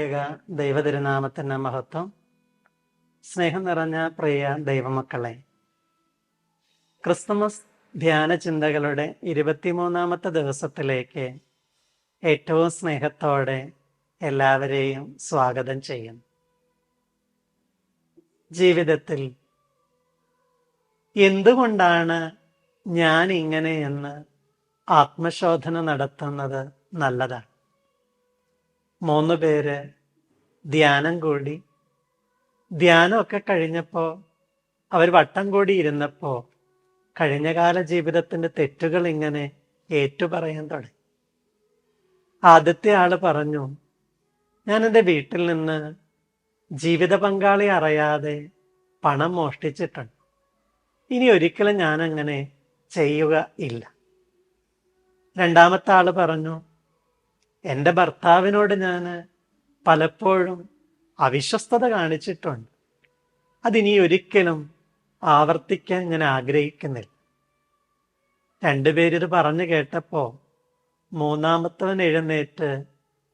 ഏക ദൈവതിരുനാമത്തിന്റെ മഹത്വം. സ്നേഹം നിറഞ്ഞ പ്രിയ ദൈവമക്കളെ ക്രിസ്തുമസ് ധ്യാന ചിന്തകളുടെ ഇരുപത്തിമൂന്നാമത്തെ ദിവസത്തിലേക്ക് ഏറ്റവും സ്നേഹത്തോടെ എല്ലാവരെയും സ്വാഗതം ചെയ്യുന്നു ജീവിതത്തിൽ എന്തുകൊണ്ടാണ് ഞാൻ ഇങ്ങനെയെന്ന് ആത്മശോധന നടത്തുന്നത് നല്ലതാണ്? മൂന്ന് പേര് ധ്യാനം കൂടി. ധ്യാനമൊക്കെ കഴിഞ്ഞപ്പോൾ അവർ വട്ടം കൂടി ഇരുന്നപ്പോൾ കഴിഞ്ഞകാല ജീവിതത്തിന്റെ തെറ്റുകൾ ഇങ്ങനെ ഏറ്റുപറയാൻ തുടങ്ങി. ആദ്യത്തെ ആൾ പറഞ്ഞു ഞാൻ എന്റെ വീട്ടിൽ നിന്ന് ജീവിത പങ്കാളി അറിയാതെ പണം മോഷ്ടിച്ചിട്ടുണ്ട്. ഇനി ഒരിക്കലും ഞാൻ അങ്ങനെ ചെയ്യുക ഇല്ല. രണ്ടാമത്തെ ആൾ പറഞ്ഞു എന്റെ ഭർത്താവിനോട് ഞാൻ പലപ്പോഴും അവിശ്വസ്തത കാണിച്ചിട്ടുണ്ട്. അതിനി ഒരിക്കലും ആവർത്തിക്കാൻ ഞാൻ ആഗ്രഹിക്കുന്നില്ല. രണ്ടുപേരിത് പറഞ്ഞു കേട്ടപ്പോൾ മൂന്നാമത്തവൻ എഴുന്നേറ്റ്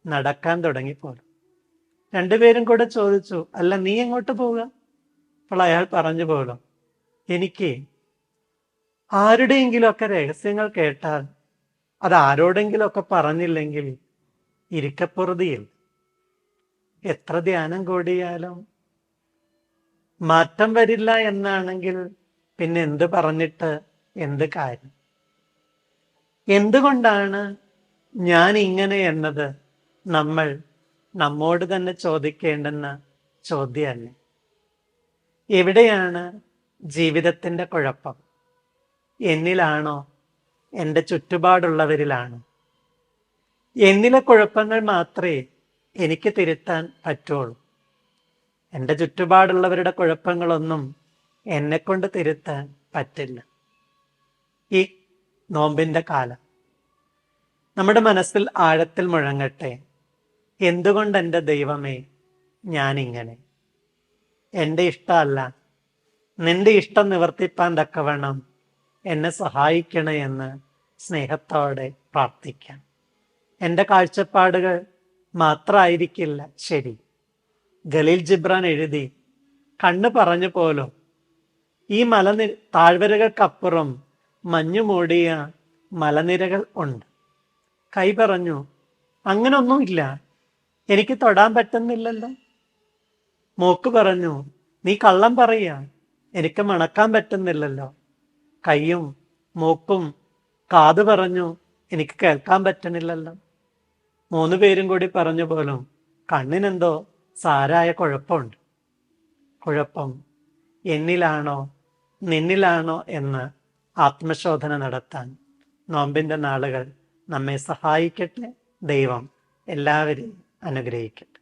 നടക്കാൻ തുടങ്ങിപ്പോലും രണ്ടുപേരും കൂടെ ചോദിച്ചു അല്ല നീ എങ്ങോട്ട് പോവുക? അപ്പോൾ അയാൾ പറഞ്ഞു പോലും എനിക്ക് ആരുടെയെങ്കിലുമൊക്കെ രഹസ്യങ്ങൾ കേട്ടാൽ അത് ആരോടെങ്കിലുമൊക്കെ പറഞ്ഞില്ലെങ്കിൽ ഇരിക്കപ്പുറതിയിൽ. എത്ര ധ്യാനം കൂടിയാലും മാറ്റം വരില്ല എന്നാണെങ്കിൽ പിന്നെ എന്ത് പറഞ്ഞിട്ട് എന്ത് കാര്യം? എന്തുകൊണ്ടാണ് ഞാൻ ഇങ്ങനെ എന്നത് നമ്മൾ നമ്മോട് തന്നെ ചോദിക്കേണ്ടുന്ന ചോദ്യമല്ല എവിടെയാണ് ജീവിതത്തിന്റെ കുഴപ്പം? എന്നിലാണോ എന്റെ ചുറ്റുപാടുള്ളവരിലാണോ? എന്നിലെ കുഴപ്പങ്ങൾ മാത്രമേ എനിക്ക് തിരുത്താൻ പറ്റുള്ളൂ? എന്റെ ചുറ്റുപാടുള്ളവരുടെ കുഴപ്പങ്ങളൊന്നും എന്നെ കൊണ്ട് തിരുത്താൻ പറ്റില്ല. ഈ നോമ്പിന്റെ കാലം. നമ്മുടെ മനസ്സിൽ ആഴത്തിൽ മുഴങ്ങട്ടെ. എന്തുകൊണ്ട് എന്റെ ദൈവമേ ഞാനിങ്ങനെ? എന്റെ ഇഷ്ടമല്ല. നിന്റെ ഇഷ്ടം നിവർത്തിപ്പാൻ തക്കവണ്ണം എന്നെ സഹായിക്കണേ എന്ന് സ്നേഹത്തോടെ പ്രാർത്ഥിക്കാം. എന്റെ കാഴ്ചപ്പാടുകൾ മാത്രമായിരിക്കില്ല ശരി. ഖലീൽ ജിബ്രാൻ എഴുതി കണ്ണ് പറഞ്ഞു പോലും ഈ മലനി താഴ്വരകൾക്കപ്പുറം മഞ്ഞു മൂടിയ മലനിരകൾ ഉണ്ട്. കൈ പറഞ്ഞു അങ്ങനൊന്നുമില്ല എനിക്ക് തൊടാൻ പറ്റുന്നില്ലല്ലോ. മൂക്ക് പറഞ്ഞു നീ കള്ളം പറയുക എനിക്ക് മണക്കാൻ പറ്റുന്നില്ലല്ലോ. കൈയും മൂക്കും കാത് പറഞ്ഞു എനിക്ക് കേൾക്കാൻ പറ്റണില്ലല്ലോ മൂന്ന് പേരും കൂടി പറഞ്ഞു പോലും കണ്ണിനെന്തോ സാരായ കുഴപ്പമുണ്ട്. കുഴപ്പം എന്നിലാണോ നിന്നിലാണോ എന്ന് ആത്മശോധന നടത്താൻ നോമ്പിന്റെ നാളുകൾ നമ്മെ സഹായിക്കട്ടെ ദൈവം എല്ലാവരെയും അനുഗ്രഹിക്കട്ടെ.